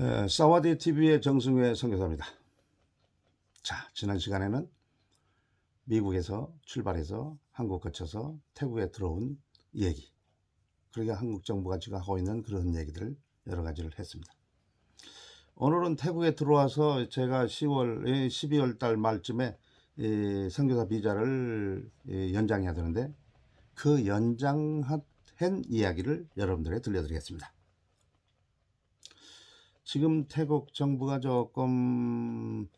에, 사와디 TV의 정승회 선교사입니다. 자, 지난 시간에는 미국에서 출발해서 한국 거쳐서 태국에 들어온 얘기, 그러니까 한국 정부가 지금 하고 있는 그런 얘기들 여러 가지를 했습니다. 오늘은 태국에 들어와서 제가 10월, 12월 달 말쯤에 이 선교사 비자를 이 연장해야 되는데 그 연장한 이야기를 여러분들에게 들려드리겠습니다. 지금 태국 정부가 조금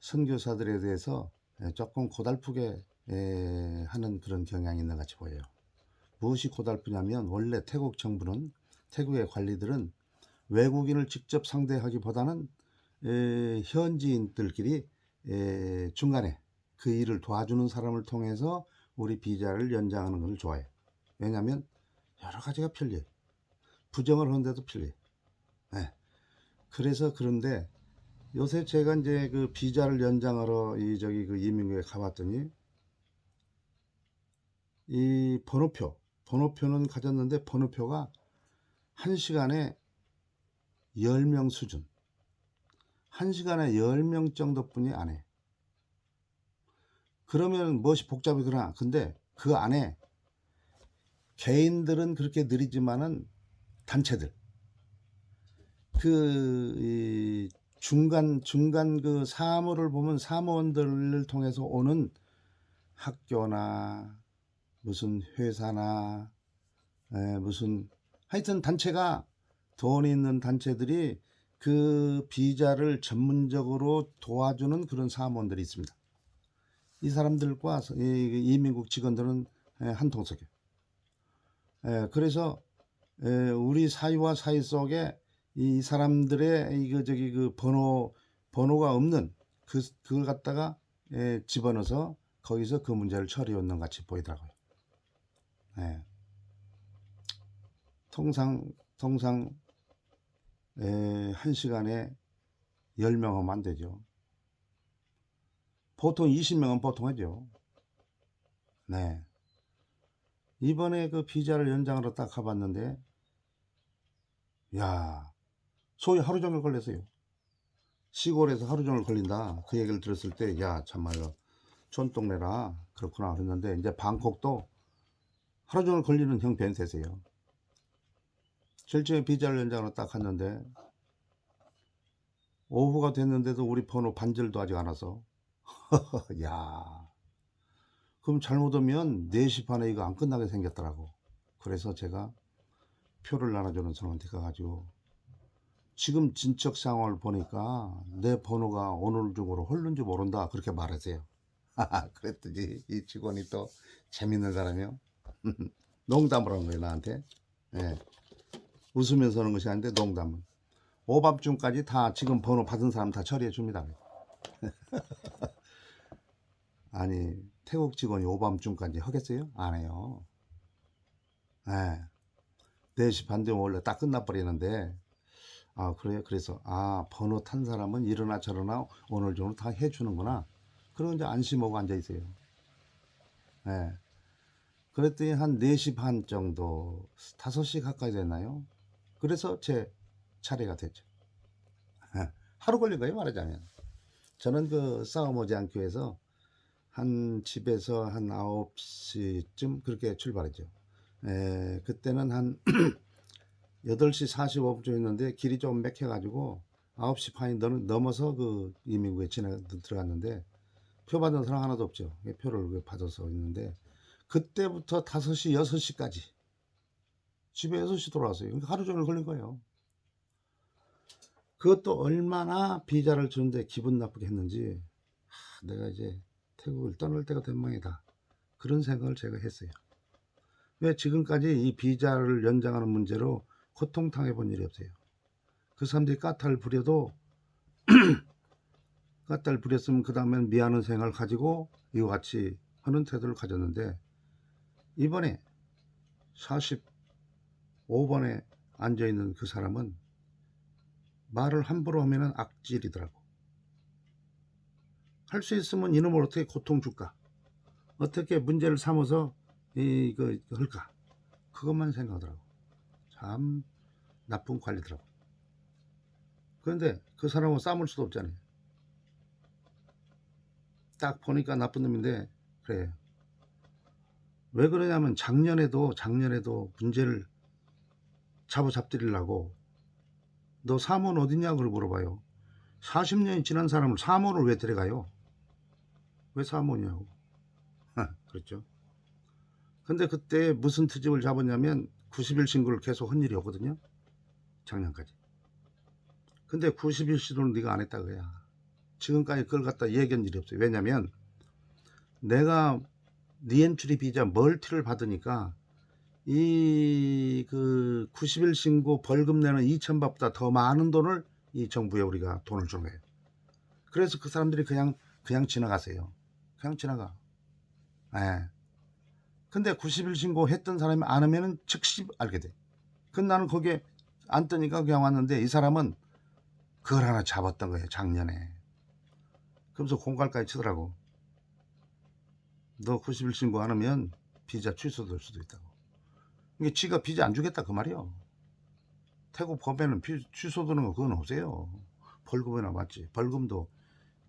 선교사들에 대해서 조금 고달프게 에, 하는 그런 경향이 있는 것 같이 보여요. 무엇이 고달프냐면 원래 태국 정부는 태국의 관리들은 외국인을 직접 상대하기보다는 에, 현지인들끼리 에, 중간에 그 일을 도와주는 사람을 통해서 우리 비자를 연장하는 것을 좋아해요. 왜냐하면 여러 가지가 편리해요. 부정을 하는데도 편리해요. 네. 그래서 그런데 요새 제가 이제 그 비자를 연장하러 이 저기 그 이민국에 가봤더니 이 번호표, 번호표는 가졌는데 번호표가 한 시간에 10명 수준. 한 시간에 10명 정도 뿐이 안 해. 그러면 무엇이 복잡이구나. 근데 그 안에 개인들은 그렇게 느리지만은 단체들 그이 중간 중간 그 사무를 보면 사무원들을 통해서 오는 학교나 무슨 회사나 에, 무슨 하여튼 단체가 돈 있는 단체들이 그 비자를 전문적으로 도와주는 그런 사무원들이 있습니다. 이 사람들과 이 이민국 직원들은 에, 한 통속이에요. 에, 그래서 에, 우리 사이와 사이 속에 이 사람들의 이거 저기 그 번호 번호가 없는 그 그걸 갖다가 에, 집어넣어서 거기서 그 문제를 처리해 놓는 같이 보이더라고요. 예. 통상 통상 에, 한 시간에 10명 하면 안 되죠. 보통 20명은 보통 하죠. 네. 이번에 그 비자를 연장하러 딱 가봤는데, 야, 소위 하루 종일 걸렸어요. 시골에서 하루 종일 걸린다. 그 얘기를 들었을 때, 야, 참말로, 촌동네라. 그렇구나. 그랬는데, 이제 방콕도 하루 종일 걸리는 형편이 되세요. 실제 비자를 연장하러 딱 갔는데, 오후가 됐는데도 우리 번호 반절도 아직 안 와서, 야, 그럼 잘못 오면 4시 반에 이거 안 끝나게 생겼더라고. 그래서 제가 표를 나눠주는 사람한테 가가지고 지금 진척 상황을 보니까 내 번호가 오늘 중으로 흘른지 모른다. 그렇게 말하세요. 그랬더니 이 직원이 또 재밌는 사람이요. 농담을 한 거예요, 나한테. 예. 웃으면서 하는 것이 아닌데 농담은. 오밤중까지 다 지금 번호 받은 사람 다 처리해 줍니다. 아니 태국 직원이 오밤중까지 하겠어요? 안 해요. 예. 4시 반 되면 원래 딱 끝나버리는데 아 그래요? 그래서 아 번호 탄 사람은 이러나 저러나 오늘 중으로 다 해주는구나. 그럼 이제 안심하고 앉아 있어요. 예. 그랬더니 한 4시 반 정도 5시 가까이 됐나요? 그래서 제 차례가 됐죠. 하루 걸린 거예요 말하자면. 저는 그 싸움 오지 않기 위해서 한 집에서 한 9시쯤 그렇게 출발했죠. 에, 그때는 한 8시 45분쯤 했는데 길이 좀 맥혀가지고 9시 반이 넘- 넘어서 그 이민국에 지나 들어갔는데 표 받은 사람 하나도 없죠. 표를 받아서 있는데 그때부터 5시, 6시까지 집에 6시 돌아왔어요. 그러니까 하루 종일 걸린 거예요. 그것도 얼마나 비자를 주는데 기분 나쁘게 했는지 하, 내가 이제 태국을 떠날 때가 된 모양이다. 그런 생각을 제가 했어요. 왜 지금까지 이 비자를 연장하는 문제로 고통당해 본 일이 없어요. 그 사람들이 까탈 부려도 까탈 부렸으면 그 다음엔 미안한 생각을 가지고 이와 같이 하는 태도를 가졌는데 이번에 45번에 앉아있는 그 사람은 말을 함부로 하면은 악질이더라고. 할 수 있으면 이놈을 어떻게 고통 줄까? 어떻게 문제를 삼아서 이거 할까? 그것만 생각하더라고. 참 나쁜 관리더라고. 그런데 그 사람하고 싸울 수도 없잖아요. 딱 보니까 나쁜 놈인데 그래. 왜 그러냐면 작년에도 작년에도 문제를 잡아 잡들이려고 너 사모는 어딨냐고 물어봐요. 40년이 지난 사람을 사모를 왜 데려가요? 왜 사모냐고. 그렇죠. 근데 그때 무슨 트집을 잡았냐면 90일 신고를 계속 한 일이 없거든요. 작년까지. 근데 90일 신고를 네가 안 했다 그야. 지금까지 그걸 갖다 얘기한 일이 없어요. 왜냐면 내가 리엔트리 비자 멀티를 받으니까 이 그 90일 신고 벌금 내는 2천바보다 더 많은 돈을 이 정부에 우리가 돈을 주는 거예요. 그래서 그 사람들이 그냥 그냥 지나가세요. 그냥 지나가. 예. 근데 90일 신고했던 사람이 안 하면은 즉시 알게 돼. 근데 나는 거기에 안 뜨니까 그냥 왔는데 이 사람은 그걸 하나 잡았던 거예요. 작년에. 그러면서 공갈까지 치더라고. 너 90일 신고 안 하면 비자 취소될 수도 있다고. 이게 지가 비자 안 주겠다 그 말이요. 태국 법에는 비- 취소되는 거 그건 없어요. 벌금이나 맞지. 벌금도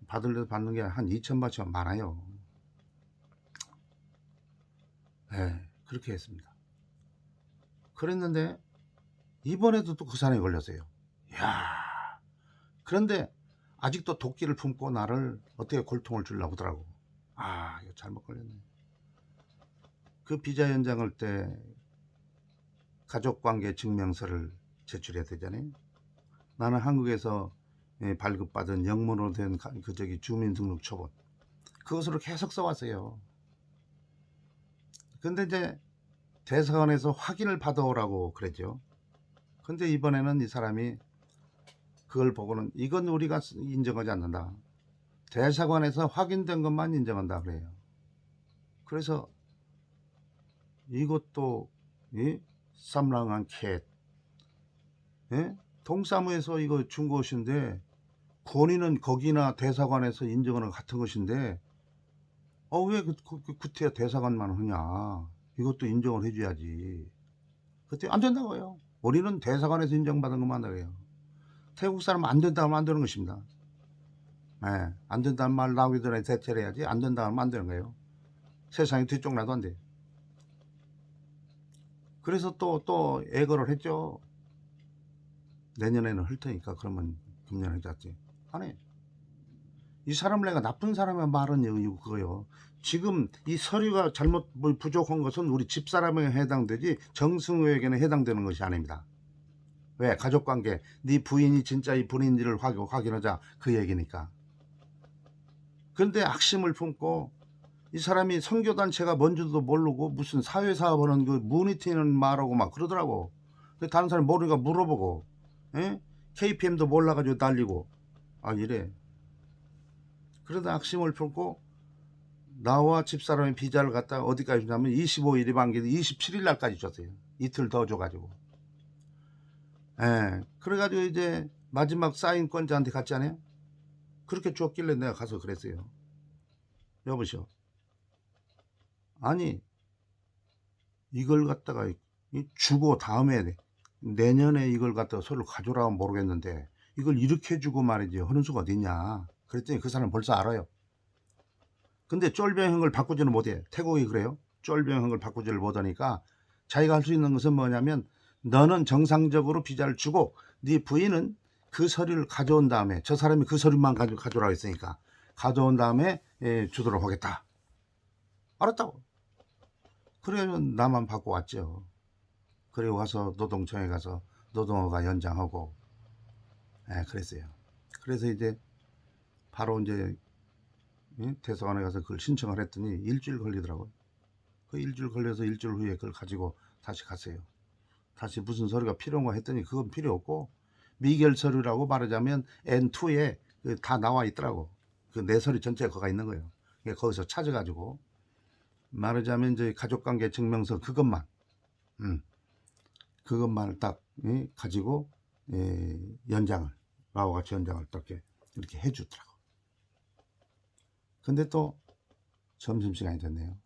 받을 받는 게 한 2천 바치면 많아요. 예, 그렇게 했습니다. 그랬는데 이번에도 또 그 사람이 걸렸어요. 야 그런데 아직도 도끼를 품고 나를 어떻게 골통을 주려고 하더라고. 아, 이거 잘못 걸렸네. 그 비자 연장할 때 가족관계 증명서를 제출해야 되잖아요. 나는 한국에서 예, 발급받은 영문으로 된 그 저기 주민등록초본 그것으로 계속 써왔어요. 근데 이제 대사관에서 확인을 받아오라고 그랬죠. 근데 이번에는 이 사람이 그걸 보고는 이건 우리가 인정하지 않는다. 대사관에서 확인된 것만 인정한다 그래요. 그래서 이것도 이 쌈랑한 캣, 예? 동사무에서 이거 준 것인데 권위는 거기나 대사관에서 인정하는 거 같은 것인데 어왜 그, 그, 그 구태여 대사관만 하냐? 이것도 인정을 해줘야지. 그때 안 된다고요. 우리는 대사관에서 인정받은 것만 해요. 태국 사람 안 된다 하면 안 되는 것입니다. 예, 안 된다는 말 나오기 전에 대체를 해야지 안 된다 하면 안 되는 거예요. 세상이 뒤쪽 나도 안 돼. 그래서 또, 또 애거를 했죠. 내년에는 할 테니까 그러면 금년에 했지. 아니, 이 사람 내가 나쁜 사람의 말은 이거 그거요. 지금 이 서류가 잘못 뭐 부족한 것은 우리 집사람에 해당되지 정승우에게는 해당되는 것이 아닙니다. 왜? 가족관계. 네 부인이 진짜 이 확인, 확인하자. 그 얘기니까. 그런데 악심을 품고 이 사람이 선교단체가 뭔지도 모르고 무슨 사회사업하는 그 무니티는 말하고 막 그러더라고. 근데 다른 사람이 모르니까 물어보고, 예? KPM도 몰라가지고 날리고, 아, 이래. 그러다 악심을 품고 나와 집사람의 비자를 갖다 어디까지 주냐면 25일이 만기돼 27일 날까지 줬어요. 이틀 더 줘가지고. 예. 그래가지고 이제 마지막 사인권자한테 갔잖아요. 그렇게 줬길래 내가 가서 그랬어요. 여보시오. 아니, 이걸 갖다가 이 주고 다음에 내년에 이걸 갖다가 서로 가져라면 모르겠는데 이걸 이렇게 주고 말이지 하는 수가 어딨냐. 그랬더니 그 사람 벌써 알아요. 근데 쫄병한 걸 바꾸지는 못해. 태국이 그래요. 쫄병한 걸 바꾸지를 못하니까 자기가 할 수 있는 것은 뭐냐면 너는 정상적으로 비자를 주고 네 부인은 그 서류를 가져온 다음에 저 사람이 그 서류만 가지고 가져오라고 했으니까 가져온 다음에 예, 주도록 하겠다. 알았다고. 그래서 나만 받고 왔죠. 그리고 가서 노동청에 가서 노동어가 연장하고 예, 그랬어요. 그래서 이제 바로 이제 예, 대사관에 가서 그걸 신청을 했더니 일주일 걸리더라고요. 그 일주일 걸려서 일주일 후에 그걸 가지고 다시 갔어요. 다시 무슨 서류가 필요한가 했더니 그건 필요 없고 미결 서류라고 말하자면 N2에 다 나와 있더라고. 그 내 서류 전체가 거가 있는 거예요. 그러니까 거기서 찾아가지고 말하자면 이제 가족관계 증명서 그것만, 음, 그것만 딱 예, 가지고 예, 연장을 나와 같이 연장을 딱 이렇게, 이렇게 해주더라고. 근데 또 점심시간이 됐네요.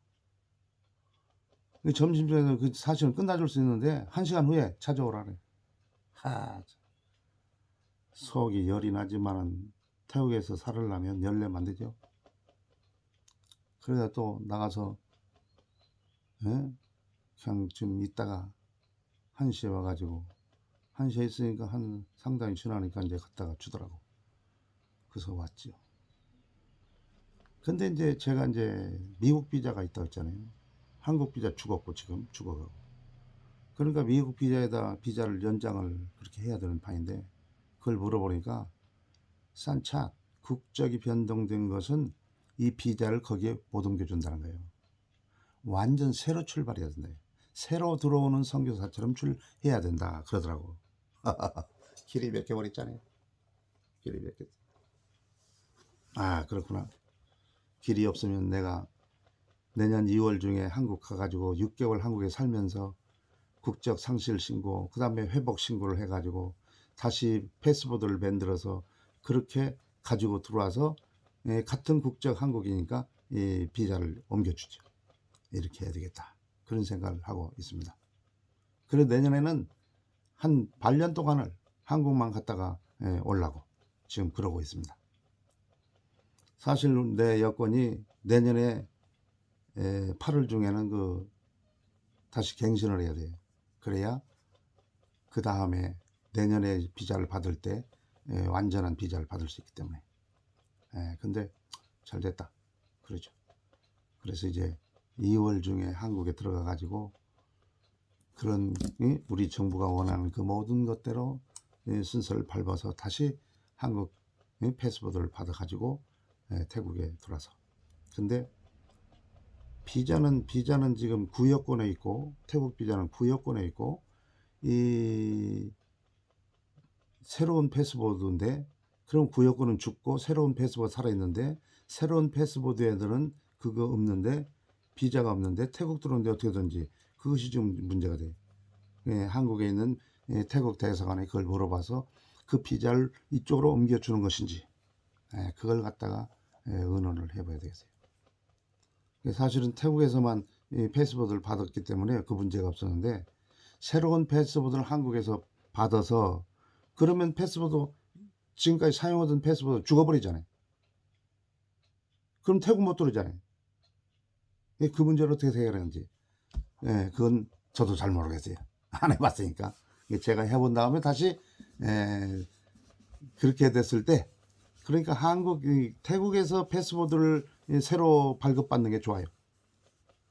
그 점심시간에 그 사실은 끝나줄 수 있는데 한 시간 후에 찾아오라래. 하, 참. 속이 열이 나지만은 태국에서 살으려면 열내면 되죠. 그러다 또 나가서 예? 그냥 좀 있다가 한 시에 와가지고 한 시에 있으니까 한 상당히 지나니까 이제 갔다가 주더라고. 그래서 왔지요. 근데 이제 제가 이제 미국 비자가 있다고 했잖아요. 한국 비자 죽었고 지금 죽어가고. 그러니까 미국 비자에다 비자를 연장을 그렇게 해야 되는 판인데 그걸 물어보니까 산차 국적이 변동된 것은 이 비자를 거기에 못 옮겨준다는 거예요. 완전 새로 출발해야 된다. 새로 들어오는 선교사처럼 출해야 된다 그러더라고. 길이 막혀버렸잖아요. 길이 막혔. 아 그렇구나. 길이 없으면 내가 내년 2월 중에 한국 가가지고 6개월 한국에 살면서 국적 상실 신고, 그 다음에 회복 신고를 해가지고 다시 패스포드를 만들어서 그렇게 가지고 들어와서 예, 같은 국적 한국이니까 이 비자를 옮겨주죠. 이렇게 해야 되겠다. 그런 생각을 하고 있습니다. 그래서 내년에는 한 반년 동안을 한국만 갔다가 예, 올라고 지금 그러고 있습니다. 사실 내 여권이 내년에 에, 8월 중에는 그 다시 갱신을 해야 돼요. 그래야 그 다음에 내년에 비자를 받을 때 에, 완전한 비자를 받을 수 있기 때문에. 에, 근데 잘 됐다. 그러죠. 그래서 이제 2월 중에 한국에 들어가 가지고 그런 이, 우리 정부가 원하는 그 모든 것대로 이 순서를 밟아서 다시 한국 이 패스포드를 받아 가지고 예, 태국에 들어와서. 근데 비자는 비자는 지금 구여권에 있고 태국 비자는 구여권에 있고 이 새로운 패스포드인데 그럼 구여권은 죽고 새로운 패스포드 살아 있는데 새로운 패스포드 애들은 그거 없는데 비자가 없는데 태국 들어오는데 어떻게 든지 그것이 지금 문제가 돼. 예, 한국에 있는 예, 태국 대사관에 그걸 물어봐서 그 비자를 이쪽으로 옮겨주는 것인지 예, 그걸 갖다가 예, 의논을 해봐야 되겠어요. 사실은 태국에서만 이 패스포드를 받았기 때문에 그 문제가 없었는데 새로운 패스포드를 한국에서 받아서 그러면 패스포드 지금까지 사용하던 패스포드 죽어버리잖아요. 그럼 태국 못 들어오잖아요. 예, 그 문제를 어떻게 해결하는지 예, 그건 저도 잘 모르겠어요. 안 해봤으니까 제가 해본 다음에 다시 예, 그렇게 됐을 때 그러니까 한국 이 태국에서 패스포드를 이 새로 발급받는 게 좋아요.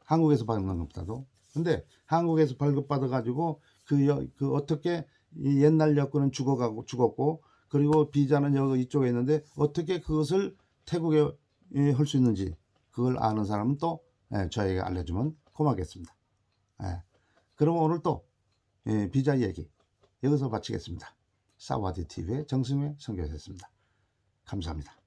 한국에서 받는 것보다도. 근데 한국에서 발급받아 가지고 그, 여- 그 어떻게 이 옛날 여권은 죽어가고 죽었고 그리고 비자는 여기 이쪽에 있는데 어떻게 그것을 태국에 할 수 있는지 그걸 아는 사람은 또 예, 저에게 알려주면 고맙겠습니다. 예. 그럼 오늘 또 예, 비자 얘기 여기서 마치겠습니다. 사와디 TV의 정승회 선교사였습니다. 감사합니다.